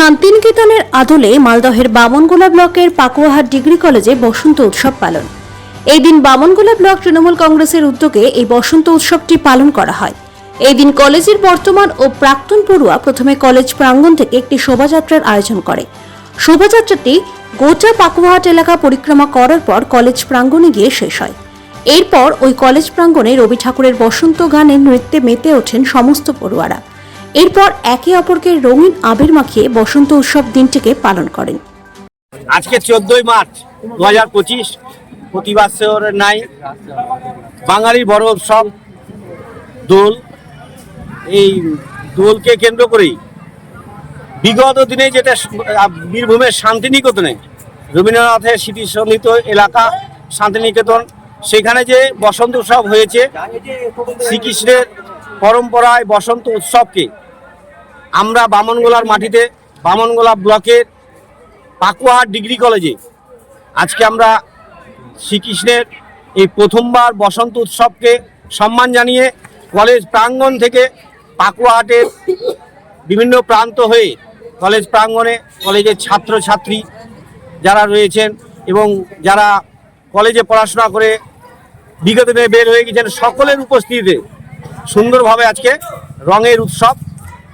শান্তিনিকেতনের আদলে মালদহের বামনগোলা ব্লকের পাকুয়াহাট ডিগ্রি কলেজে বসন্ত উৎসব পালন। এই দিন বামনগোলা ব্লক তৃণমূল কংগ্রেসের উদ্যোগে এই বসন্ত উৎসবটি পালন করা হয়। এই দিন কলেজের বর্তমান ও প্রাক্তন পড়ুয়া প্রথমে কলেজ প্রাঙ্গণ থেকে একটি শোভাযাত্রার আয়োজন করে। শোভাযাত্রাটি গোটা পাকুয়াহাট এলাকা পরিক্রমা করার পর কলেজ প্রাঙ্গণে গিয়ে শেষ হয়। এরপর ওই কলেজ প্রাঙ্গণে রবি ঠাকুরের বসন্ত গানে নৃত্যে মেতে ওঠেন সমস্ত পড়ুয়ারা। এরপর একে অপরকে রঙিন আবির মাখিয়ে বসন্ত উৎসব দিনটিকে পালন করেন। আজকে চোদ্দই মার্চ দু হাজার পঁচিশ প্রতি বছরের নাই। বাঙালির বড় উৎসব, দোল। এই দোলকে কেন্দ্র করেই বিগত দিনে যেটা বীরভূমের শান্তিনিকেতনে রবীন্দ্রনাথের স্মৃতিসন্ধিত এলাকা, শান্তিনিকেতন, সেখানে যে বসন্ত উৎসব হয়েছে, শ্রীকৃষ্ণের পরম্পরায় বসন্ত উৎসবকে আমরা বামনগোলার মাটিতে, বামনগোলা ব্লকের পাকুয়াহাট ডিগ্রি কলেজে। আজকে আমরা শ্রীকৃষ্ণের এই প্রথমবার বসন্ত উৎসবকে সম্মান জানিয়ে কলেজ প্রাঙ্গণ থেকে পাকুয়াহাটের বিভিন্ন প্রান্ত হয়ে কলেজ প্রাঙ্গণে কলেজের ছাত্রছাত্রী যারা রয়েছেন এবং যারা কলেজে পড়াশোনা করে বিগত দিনে বের হয়ে গেছেন, সকলের উপস্থিতিতে সুন্দরভাবে আজকে রঙের উৎসব